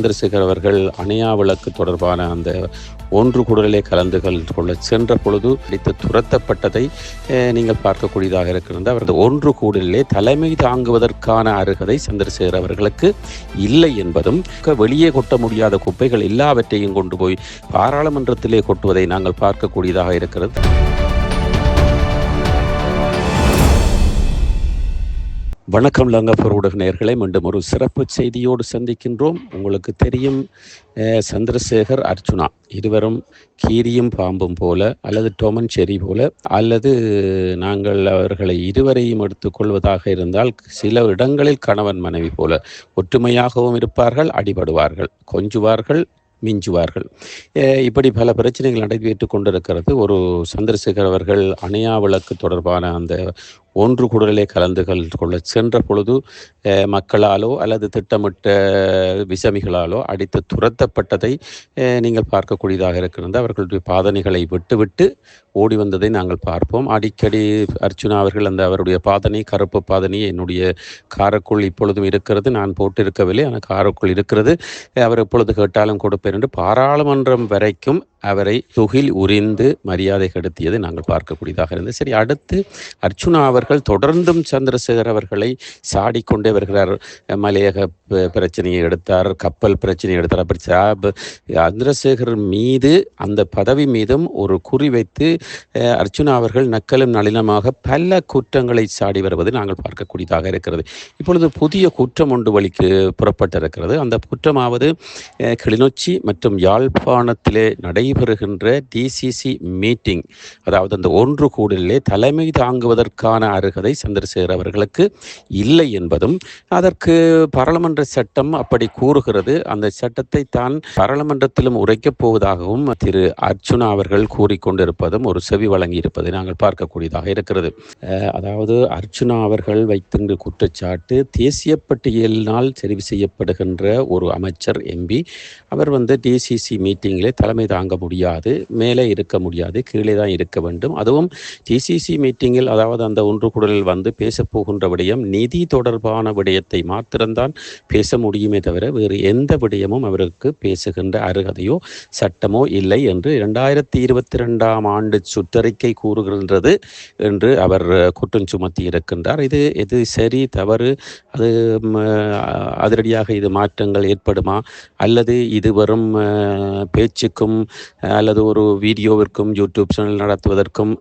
சந்திரசேகர் அவர்கள் அணையா விளக்கு தொடர்பான அந்த ஒன்று கூடலே கலந்து கொள்ள சென்ற பொழுது அடித்து துரத்தப்பட்டதை நீங்கள் பார்க்கக்கூடியதாக இருக்கிறது. அவரது ஒன்று கூடலே தலைமை தாங்குவதற்கான அருகதை சந்திரசேகர் அவர்களுக்கு இல்லை என்பதும் வெளியே கொட்ட முடியாத குப்பைகள் எல்லாவற்றையும் கொண்டு போய் பாராளுமன்றத்திலே கொட்டுவதை நாங்கள் பார்க்கக்கூடியதாக இருக்கிறது. வணக்கம் லங்கப்பூர் ஊடக நேர்களை மீண்டும் ஒரு சிறப்பு செய்தியோடு சந்திக்கின்றோம். உங்களுக்கு தெரியும் சந்திரசேகர் அர்ச்சுனா இருவரும் கீரியும் பாம்பும் போல அல்லது டொமன் செரி போல அல்லது நாங்கள் அவர்களை இருவரையும் எடுத்துக்கொள்வதாக இருந்தால் சில இடங்களில் கணவன் மனைவி போல ஒற்றுமையாகவும் இருப்பார்கள் அடிபடுவார்கள் கொஞ்சுவார்கள் மிஞ்சுவார்கள். இப்படி பல பிரச்சனைகள் நடைபெற்று கொண்டிருக்கிறது. ஒரு சந்திரசேகர் அவர்கள் அணையா விளக்கு தொடர்பான அந்த ஒன்று கூடலே கலந்து கொள்ள சென்ற பொழுது மக்களாலோ அல்லது திட்டமிட்ட விசமிகளாலோ அடித்து துரத்தப்பட்டதை நீங்கள் பார்க்கக்கூடியதாக இருக்கிறது. அவர்களுடைய பாதனைகளை விட்டுவிட்டு ஓடி வந்ததை நாங்கள் பார்ப்போம். அடிக்கடி அர்ச்சுனா அவர்கள் அந்த அவருடைய பாதனை கருப்பு பாதனை என்னுடைய காருக்குள் இப்பொழுதும் இருக்கிறது. நான் போட்டிருக்கவில்லை. ஆனால் காருக்குள் இருக்கிறது. அவர் எப்பொழுது கேட்டாலும் கொடுப்பேன் என்று பாராளுமன்றம் வரைக்கும் அவரை தொகில் உரிந்து மரியாதை கெடுத்தியது நாங்கள் பார்க்கக்கூடியதாக இருந்தது. சரி அடுத்து அர்ச்சுனா அவர்கள் தொடர்ந்தும் சந்திரசேகர் அவர்களை சாடிக்கொண்டே வருகிறார். மலையக பிரச்சனையை எடுத்தார் கப்பல் பிரச்சனையை எடுத்தார். அப்படி சாப் சந்திரசேகர் மீது அந்த பதவி மீதும் ஒரு குறி வைத்து அர்ச்சுனா அவர்கள் நக்கலும் நளினமாக பல குற்றங்களை சாடி வருவது நாங்கள் பார்க்கக்கூடியதாக இருக்கிறது. இப்பொழுது புதிய குற்றம் ஒன்று வழிக்கு புறப்பட்டிருக்கிறது. அந்த குற்றமாவது கிளிநொச்சி மற்றும் யாழ்ப்பாணத்திலே நடை நடைபெறுகின்ற டிசிசி மீட்டிங் அதாவது அந்த ஒன்று கூடலிலே தலைமை தாங்குவதற்கான அருகதை சந்திரசேகர் அவர்களுக்கு இல்லை என்பதும் அதற்கு பாராளுமன்ற சட்டம் அப்படி கூறுகிறது. அந்த சட்டத்தை தான் பாராளுமன்றத்திலும் உரைக்கப் போவதாகவும் திரு அர்ச்சுனா அவர்கள் கூறிக்கொண்டிருப்பதும் ஒரு செவி வழங்கி இருப்பதை நாங்கள் பார்க்கக்கூடியதாக இருக்கிறது. அதாவது அர்ச்சுனா அவர்கள் வைத்திருந்த குற்றச்சாட்டு தேசிய பட்டியலினால் தெரிவு செய்யப்படுகின்ற ஒரு அமைச்சர் எம்பி அவர் வந்து டிசிசி மீட்டிங்கிலே தலைமை தாங்க முடியாது மேலே இருக்க முடியாது கீழே தான் இருக்க வேண்டும். அதுவும் டிசிசி மீட்டிங்கில் அதாவது அந்த ஒன்று குடலில் வந்து பேசப்போகின்ற விடயம் நிதி தொடர்பான விடயத்தை மாத்திரம்தான் பேச முடியுமே தவிர வேறு எந்த விடயமும் அவருக்கு பேசுகின்ற அருகதையோ சட்டமோ இல்லை என்று இரண்டாயிரத்தி இருபத்தி ரெண்டாம் ஆண்டு சுற்றறிக்கை கூறுகின்றது என்று அவர் குற்றம் சுமத்தி இருக்கின்றார். இது எது சரி தவறு அது அதிரடியாக இது மாற்றங்கள் ஏற்படுமா? அல்லது இது வரும் பேச்சுக்கும் அல்லது ஒரு வீடியோவிற்கும் யூடியூப் சேனல் நடத்துவதற்கும்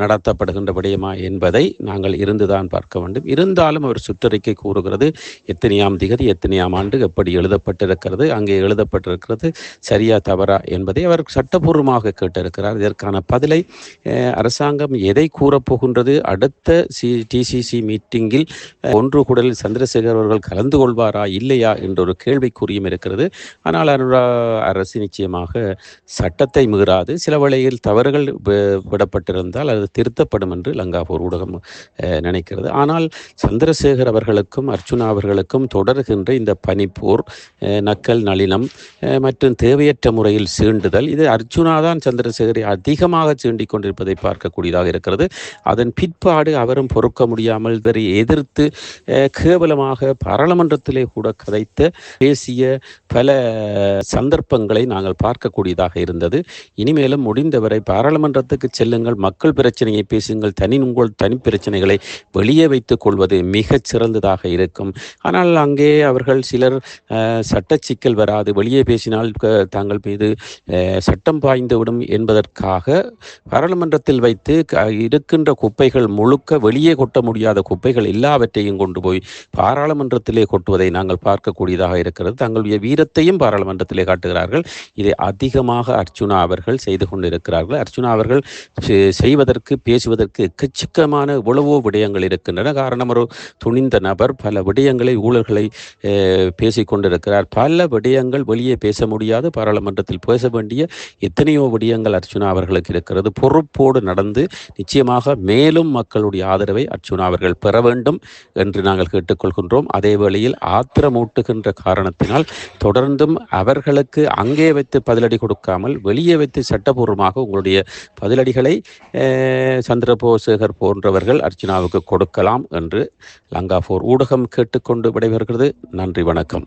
நடத்தப்படுகின்ற விடயமா என்பதை நாங்கள் இருந்துதான் பார்க்க வேண்டும். இருந்தாலும் அவர் சுற்றறிக்கை கூறுகிறது எத்தனையாம் திகதி எத்தனையாம் ஆண்டு எப்படி எழுதப்பட்டிருக்கிறது அங்கே எழுதப்பட்டிருக்கிறது சரியா தவறா என்பதை அவர் சட்டபூர்வமாக கேட்டிருக்கிறார். இதற்கான பதிலை அரசாங்கம் எதை கூறப்போகின்றது அடுத்த சி டிசிசி மீட்டிங்கில் ஒன்று குடலில் சந்திரசேகர் அவர்கள் கலந்து கொள்வாரா இல்லையா என்ற ஒரு கேள்விக்குறியும் இருக்கிறது. ஆனால் அனுரா அரசு நிச்சயமாக சட்டத்தை மீறாது. சில வேளையில் தவறுகள் விடப்பட்டிருந்தால் அது திருத்தப்படும் என்று லங்காபூர் ஊடகம் நினைக்கிறது. ஆனால் சந்திரசேகர் அவர்களுக்கும் அர்ச்சுனா அவர்களுக்கும் தொடர்கின்ற இந்த பனிப்போர் நக்கல் நளினம் மற்றும் தேவையற்ற முறையில் சீண்டுதல் இது அர்ச்சுனா தான் சந்திரசேகரை அதிகமாக சீண்டிக் கொண்டிருப்பதை பார்க்கக்கூடியதாக இருக்கிறது. அதன் பிற்பாடு அவரும் பொறுக்க முடியாமல் இவரை எதிர்த்து கேவலமாக பாராளுமன்றத்திலே கூட கதைத்த பேசிய பல சந்தர்ப்பங்களை நாங்கள் பார்க்கக்கூடியதாக இருந்தது. இனிமேலும் முடிந்தவரை பாராளுமன்றத்துக்கு செல்லுங்கள். மக்கள் பிரச்சனையை பேசுங்கள். தனி உங்கள் தனி பிரச்சனைகளை வெளியே வைத்துக் கொள்வது மிகச் சிறந்ததாக இருக்கும். ஆனால் அங்கே அவர்கள் சிலர் சட்ட சிக்கல் வராது. வெளியே பேசினால் தாங்கள் மீது சட்டம் பாய்ந்துவிடும் என்பதற்காக பாராளுமன்றத்தில் வைத்து க- இருக்கின்ற குப்பைகள் முழுக்க வெளியே கொட்ட முடியாத குப்பைகள் எல்லாவற்றையும் கொண்டு போய் பாராளுமன்றத்திலே கொட்டுவதை நாங்கள் பார்க்கக்கூடியதாக இருக்கிறது. தங்களுடைய வீரத்தையும் பாராளுமன்றத்திலே காட்டுகிறார்கள். இதை அதிகமாக அர்ச்சுனா அவர்கள் செய்து கொண்டிருக்கிறார்கள். அர்ச்சுனா அவர்கள் செய்வதற்கு பேசுவதற்கு எக்கச்சக்கமான எவ்வளவோ விடயங்கள் இருக்கின்றன. காரணம் ஒரு துணிந்த நபர் பல விடயங்களை ஊழல்களை பேசிக்கொண்டிருக்கிறார் பேசிக் கொண்டிருக்கிறார். பல விடயங்கள் வெளியே பேச முடியாது. பாராளுமன்றத்தில் பேச வேண்டிய எத்தனையோ விடயங்கள் அர்ச்சுனா அவர்களுக்கு இருக்கிறது. பொறுப்போடு நடந்து நிச்சயமாக மேலும் மக்களுடைய ஆதரவை அர்ச்சுனா அவர்கள் பெற வேண்டும் என்று நாங்கள் கேட்டுக்கொள்கின்றோம். அதே வேளையில் ஆத்திரமூட்டுகின்ற காரணத்தினால் தொடர்ந்தும் அவர்களுக்கு அங்கே வைத்து பதிலடி கொடுக்காமல் வெளியே வைத்து சட்டபூர்வமாக உங்களுடைய பதிலடிகளை சந்திரபோசேகர் போன்றவர்கள் அர்ச்சனாவுக்கு கொடுக்கலாம் என்று லங்காபோர் ஊடகம் கேட்டுக்கொண்டு விடைபெறுகிறது. நன்றி வணக்கம்.